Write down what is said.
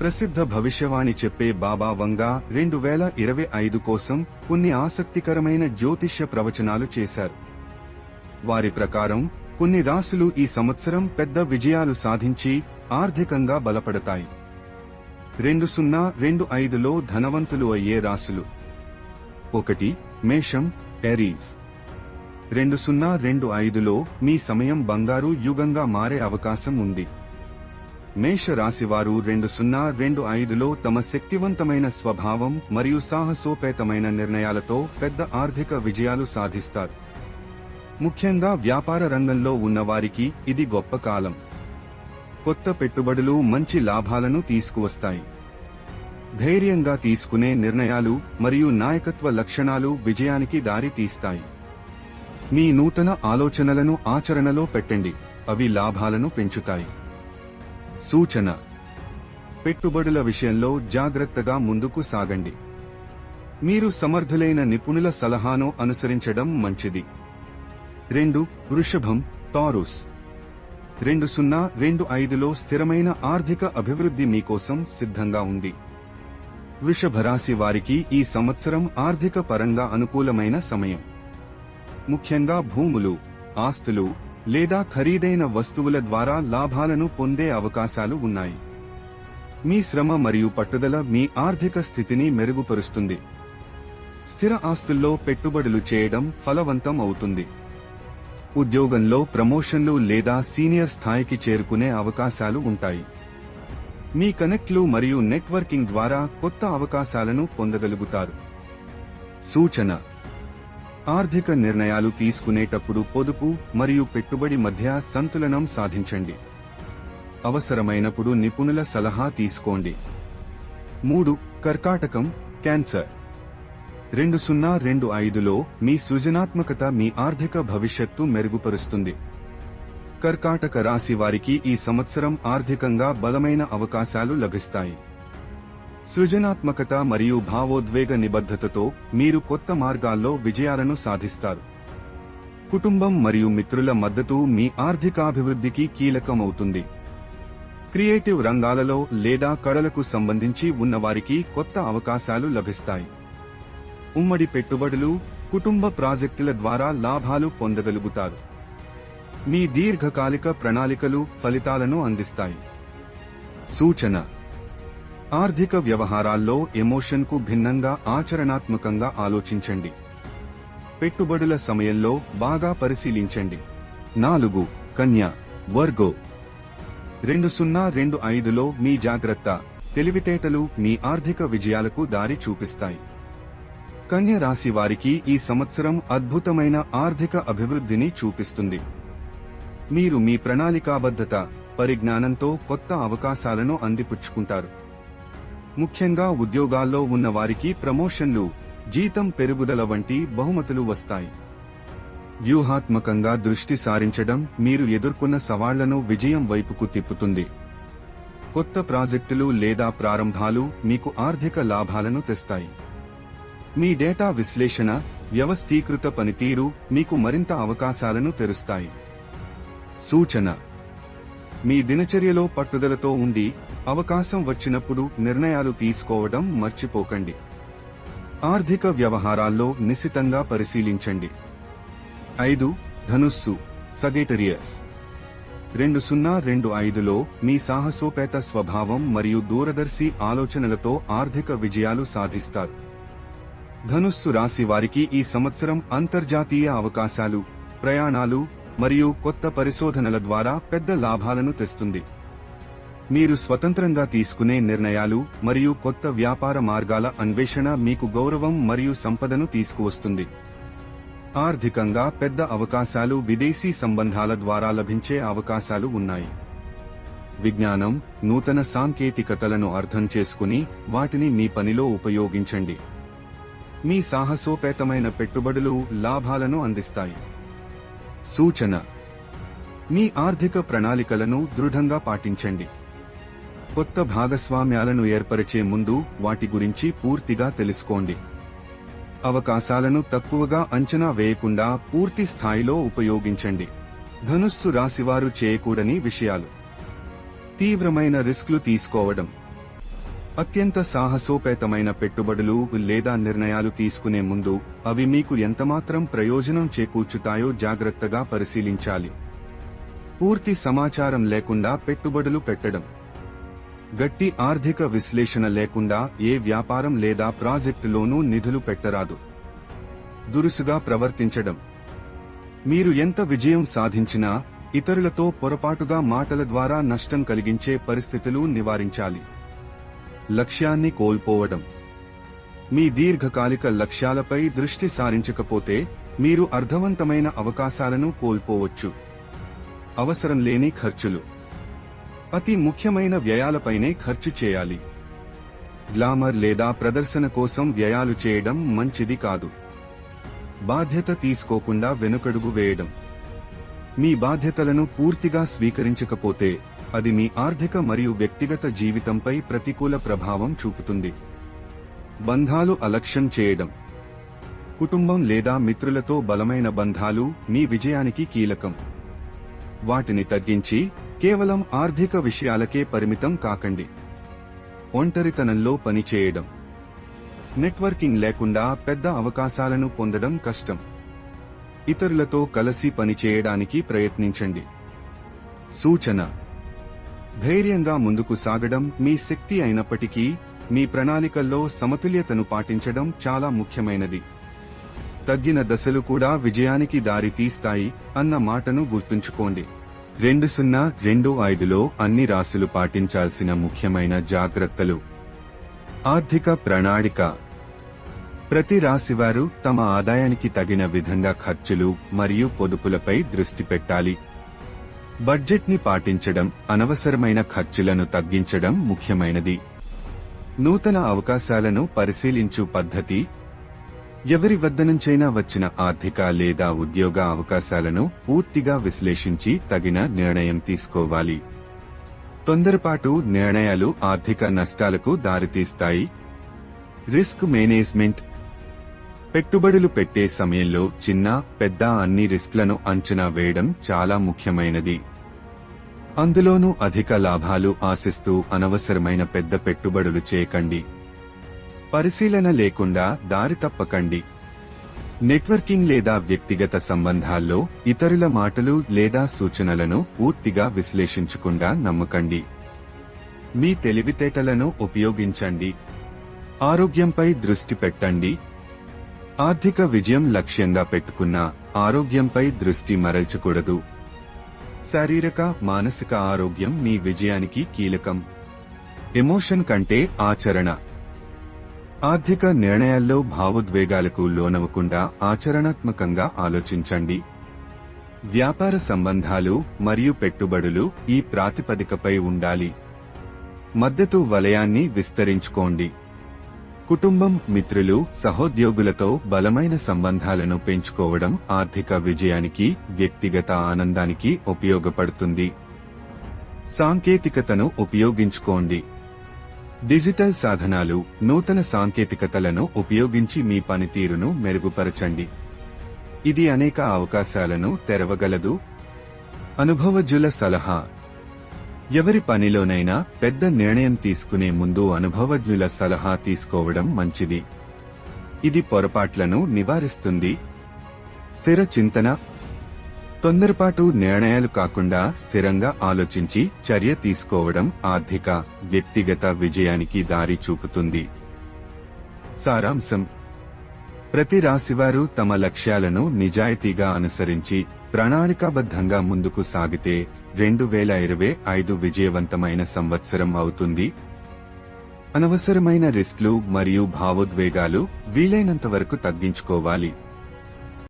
ప్రసిద్ధ భవిష్యవాణి చెప్పే బాబా వంగా రెండు వేల ఇరవై ఐదు కోసం కొన్ని ఆసక్తికరమైన జ్యోతిష్య ప్రవచనాలు చేశారు. వారి ప్రకారం కొన్ని రాసులు ఈ సంవత్సరం పెద్ద విజయాలు సాధించి ఆర్థికంగా బలపడతాయి. రెండు సున్నా రెండు ఐదులో ధనవంతులు అయ్యే రాసులు ఒకటి మేషం ఎరీస్ రెండు సున్నా రెండు ఐదులో మీ సమయం బంగారు యుగంగా మారే అవకాశం ఉంది. మేష రాశివారు రెండు సున్నా రెండు ఐదులో తమ శక్తివంతమైన స్వభావం మరియు సాహసోపేతమైన నిర్ణయాలతో పెద్ద ఆర్థిక విజయాలు సాధిస్తారు. ముఖ్యంగా వ్యాపార రంగంలో ఉన్నవారికి ఇది గొప్ప కాలం. కొత్త పెట్టుబడులు మంచి లాభాలను తీసుకువస్తాయి. ధైర్యంగా తీసుకునే నిర్ణయాలు మరియు నాయకత్వ లక్షణాలు విజయానికి దారి తీస్తాయి. మీ నూతన ఆలోచనలను ఆచరణలో పెట్టండి. అవి లాభాలను పెంచుతాయి. సూచన. పెట్టుబడుల విషయంలో జాగ్రత్తగా ముందుకు సాగండి. మీరు సమర్థులైన నిపుణుల సలహాను అనుసరించడం మంచిది. రెండు వృషభం టారుస్. రెండు సున్నా రెండు ఐదులో స్థిరమైన ఆర్థిక అభివృద్ధి మీకోసం సిద్ధంగా ఉంది. వృషభ రాశి వారికి ఈ సంవత్సరం ఆర్థిక పరంగా అనుకూలమైన సమయం. ముఖ్యంగా భూములు ఆస్తులు లేదా ఖరీదైన వస్తువుల ద్వారా లాభాలను పొందే అవకాశాలు ఉన్నాయి. మీ శ్రమ మరియు పట్టుదల మీ ఆర్థిక స్థితిని మెరుగుపరుస్తుంది. స్థిర ఆస్తుల్లో పెట్టుబడులు చేయడం ఫలవంతం అవుతుంది. ఉద్యోగంలో ప్రమోషన్లు లేదా సీనియర్ స్థాయికి చేరుకునే అవకాశాలు ఉంటాయి. మీ కనెక్ట్లు మరియు నెట్వర్కింగ్ ద్వారా కొత్త అవకాశాలను పొందగలుగుతారు. సూచన ఆర్థిక నిర్ణయాలు తీసుకునేటప్పుడు పొదుపు మరియు పెట్టుబడి మధ్య సంతులనం సాధించండి. అవసరమైనప్పుడు నిపుణుల సలహా తీసుకోండి. మూడు కర్కాటకం క్యాన్సర్. రెండు సున్నా రెండు ఐదులో మీ సృజనాత్మకత మీ ఆర్థిక భవిష్యత్తు మెరుగుపరుస్తుంది. కర్కాటక రాశి వారికి ఈ సంవత్సరం ఆర్థికంగా బలమైన అవకాశాలు లభిస్తాయి. సృజనాత్మకత మరియు భావోద్వేగ నిబద్ధతతో మీరు కొత్త మార్గాల్లో విజయాలను సాధిస్తారు. కుటుంబం మరియు మిత్రుల మద్దతు మీ ఆర్థికాభివృద్ధికి కీలకమవుతుంది. క్రియేటివ్ రంగాలలో లేదా కళలకు సంబంధించి ఉన్నవారికి కొత్త అవకాశాలు లభిస్తాయి. ఉమ్మడి పెట్టుబడులు కుటుంబ ప్రాజెక్టుల ద్వారా లాభాలు పొందగలుగుతారు. మీ దీర్ఘకాలిక ప్రణాళికలు ఫలితాలను అందిస్తాయి. సూచన ఆర్థిక వ్యవహారాల్లో ఎమోషన్కు భిన్నంగా ఆచరణాత్మకంగా ఆలోచించండి. పెట్టుబడుల సమయంలో బాగా పరిశీలించండి. నాలుగు కన్య వర్గో. రెండు సున్నా రెండు ఐదులో మీ జాగ్రత్త. తెలివితేటలు మీ ఆర్థిక విజయాలకు దారి చూపిస్తాయి. కన్య రాశి వారికి ఈ సంవత్సరం అద్భుతమైన ఆర్థిక అభివృద్ధిని చూపిస్తుంది. మీరు మీ ప్రణాళికాబద్ధత పరిజ్ఞానంతో కొత్త అవకాశాలను అందిపుచ్చుకుంటారు. ముఖ్యంగా ఉద్యోగాల్లో ఉన్న వారికి ప్రమోషన్లు జీతం పెరుగుదల వంటి బహుమతులు వస్తాయి. వ్యూహాత్మకంగా దృష్టి సారించడం మీరు ఎదుర్కొన్న సవాళ్ళను విజయం వైపుకు తిప్పుతుంది. కొత్త ప్రాజెక్టులు లేదా ప్రారంభాలు మీకు ఆర్థిక లాభాలను తెస్తాయి. మీ డేటా విశ్లేషణ వ్యవస్థీకృత పనితీరు మీకు మరింత అవకాశాలను తెరుస్తాయి. సూచన. మీ దినచర్యలో పట్టుదలతో ఉండి అవకాశం వచ్చినప్పుడు నిర్ణయాలు తీసుకోవడం మర్చిపోకండి. ఆర్థిక వ్యవహారాల్లో నిశితంగా పరిశీలించండి. ఐదు ధనుస్సు సగేటరియస్ రెండు సున్నా రెండు ఐదులో మీ సాహసోపేత స్వభావం మరియు దూరదర్శి ఆలోచనలతో ఆర్థిక విజయాలు సాధిస్తారు. ధనుస్సు రాశి వారికి ఈ సంవత్సరం అంతర్జాతీయ అవకాశాలు ప్రయాణాలు మరియు కొత్త పరిశోధనల ద్వారా పెద్ద లాభాలను తెస్తుంది. మీరు స్వతంత్రంగా తీసుకునే నిర్ణయాలు మరియు కొత్త వ్యాపార మార్గాల అన్వేషణ మీకు గౌరవం మరియు సంపదను తీసుకువస్తుంది. ఆర్థికంగా పెద్ద అవకాశాలు విదేశీ సంబంధాల ద్వారా లభించే అవకాశాలు ఉన్నాయి. విజ్ఞానం నూతన సాంకేతికతలను అర్థం చేసుకుని వాటిని మీ పనిలో ఉపయోగించండి. మీ సాహసోపేతమైన పెట్టుబడులు లాభాలను అందిస్తాయి. సూచన. మీ ఆర్థిక ప్రణాళికలను దృఢంగా పాటించండి. కొత్త భాగస్వామ్యాలను ఏర్పరిచే ముందు వాటి గురించి పూర్తిగా తెలుసుకోండి. అవకాశాలను తక్కువగా అంచనా వేయకుండా పూర్తి స్థాయిలో ఉపయోగించండి. ధనుస్సు రాశివారు చేయకూడని విషయాలు. తీవ్రమైన రిస్క్లు తీసుకోవడం. అత్యంత సాహసోపేతమైన పెట్టుబడులు లేదా నిర్ణయాలు తీసుకునే ముందు అవి మీకు ఎంతమాత్రం ప్రయోజనం చేకూర్చుతాయో జాగ్రత్తగా పరిశీలించాలి. పూర్తి సమాచారం లేకుండా పెట్టుబడులు పెట్టడం. గట్టి ఆర్థిక విశ్లేషణ లేకుండా ఏ వ్యాపారం లేదా ప్రాజెక్టులోనూ నిధులు పెట్టరాదు. దురుసుగా ప్రవర్తించడం. మీరు ఎంత విజయం సాధించినా ఇతరులతో పొరపాటుగా మాటల ద్వారా నష్టం కలిగించే పరిస్థితులు నివారించాలి. లక్ష్యాన్ని కోల్పోవడం. మీ దీర్ఘకాలిక లక్ష్యాలపై దృష్టి సారించకపోతే మీరు అర్థవంతమైన అవకాశాలను కోల్పోవచ్చు. అవసరం లేని ఖర్చులు. అతి ముఖ్యమైన వ్యయాలపైనే ఖర్చు చేయాలి. గ్లామర్ లేదా ప్రదర్శన కోసం వ్యయాలు చేయడం మంచిది కాదు. బాధ్యత తీసుకోకుండా వెనుకడుగు వేయడం. మీ బాధ్యతలను పూర్తిగా స్వీకరించకపోతే అది మీ ఆర్థిక మరియు వ్యక్తిగత జీవితంపై ప్రతికూల ప్రభావం చూపుతుంది. బంధాలు అలక్ష్యం చేయడం. కుటుంబం లేదా మిత్రులతో బలమైన బంధాలు మీ విజయానికి కీలకం. వాటిని తగ్గించి కేవలం ఆర్థిక విషయాలకే పరిమితం కాకండి. ఒంటరితనంలో పనిచేయడం. నెట్వర్కింగ్ లేకుండా పెద్ద అవకాశాలను పొందడం కష్టం. ఇతరులతో కలిసి పనిచేయడానికి ప్రయత్నించండి. సూచన. ధైర్యంగా ముందుకు సాగడం మీ శక్తి అయినప్పటికీ మీ ప్రణాళికల్లో సమతుల్యతను పాటించడం చాలా ముఖ్యమైనది. తగ్గిన దశలు కూడా విజయానికి దారి తీస్తాయి అన్న మాటను గుర్తుంచుకోండి. రెండు సున్నా రెండు ఐదులో అన్ని రాశులు పాటించాల్సిన ముఖ్యమైన జాగ్రత్తలు. ఆర్థిక ప్రణాళిక. ప్రతి రాశివారు తమ ఆదాయానికి తగిన విధంగా ఖర్చులు మరియు పొదుపులపై దృష్టి పెట్టాలి. బడ్జెట్ని పాటించడం అనవసరమైన ఖర్చులను తగ్గించడం ముఖ్యమైనది. నూతన అవకాశాలను పరిశీలించు పద్ధతి ఎవరి వద్ద నుంచైనా వచ్చిన ఆర్థిక లేదా ఉద్యోగ అవకాశాలను పూర్తిగా విశ్లేషించి తగిన నిర్ణయం తీసుకోవాలి. తొందరపాటు నిర్ణయాలు ఆర్థిక నష్టాలకు దారితీస్తాయి. Risk management. పెట్టుబడులు పెట్టే సమయంలో చిన్న పెద్ద అన్ని రిస్క్లను అంచనా వేయడం చాలా ముఖ్యమైనది. అందులోనూ అధిక లాభాలు ఆశిస్తూ అనవసరమైన పెద్ద పెట్టుబడులు చేయకండి. పరిశీలన లేకుండా దారి తప్పకండి. నెట్వర్కింగ్ లేదా వ్యక్తిగత సంబంధాల్లో ఇతరుల మాటలు లేదా సూచనలను పూర్తిగా విశ్లేషించకుండా నమ్మకండి. మీ తెలివితేటలను ఉపయోగించండి. ఆరోగ్యంపై దృష్టి పెట్టండి. ఆర్థిక విజయం లక్ష్యంగా పెట్టుకున్న ఆరోగ్యంపై దృష్టి మరల్చకూడదు. శారీరక మానసిక ఆరోగ్యం మీ విజయానికి కీలకం. ఎమోషన్ కంటే ఆచరణ. ఆర్థిక నిర్ణయాల్లో భావోద్వేగాలకు లోనవకుండా ఆచరణాత్మకంగా ఆలోచించండి. వ్యాపార సంబంధాలు మరియు పెట్టుబడులు ఈ ప్రాతిపదికపై ఉండాలి. మద్దతు వలయాన్ని విస్తరించుకోండి. కుటుంబం మిత్రులు సహోద్యోగులతో బలమైన సంబంధాలను పెంచుకోవడం ఆర్థిక విజయానికి వ్యక్తిగత ఆనందానికి ఉపయోగపడుతుంది. సాంకేతికతను ఉపయోగించుకోండి. డిజిటల్ సాధనాలు నూతన సాంకేతికతలను ఉపయోగించి మీ పనితీరును మెరుగుపరచండి. ఇది అనేక అవకాశాలను తెరవగలదు. అనుభవజ్ఞుల సలహా. ఎవరి పనిలోనైనా పెద్ద నిర్ణయం తీసుకునే ముందు అనుభవజ్ఞుల సలహా తీసుకోవడం మంచిది. ఇది పొరపాట్లను నివారిస్తుంది. స్థిర చింతన తొందరపాటు నిర్ణయాలు కాకుండా స్థిరంగా ఆలోచించి చర్య తీసుకోవడం ఆర్థిక వ్యక్తిగత విజయానికి దారి చూపుతుంది. సారాంశం. ప్రతి రాశివారు తమ లక్ష్యాలను నిజాయితీగా అనుసరించి ప్రణాళికాబద్ధంగా ముందుకు సాగితే రెండు వేల ఇరవై ఐదు విజయవంతమైన సంవత్సరం అవుతుంది. అనవసరమైన రిస్క్లు మరియు భావోద్వేగాలు వీలైనంత వరకు తగ్గించుకోవాలి.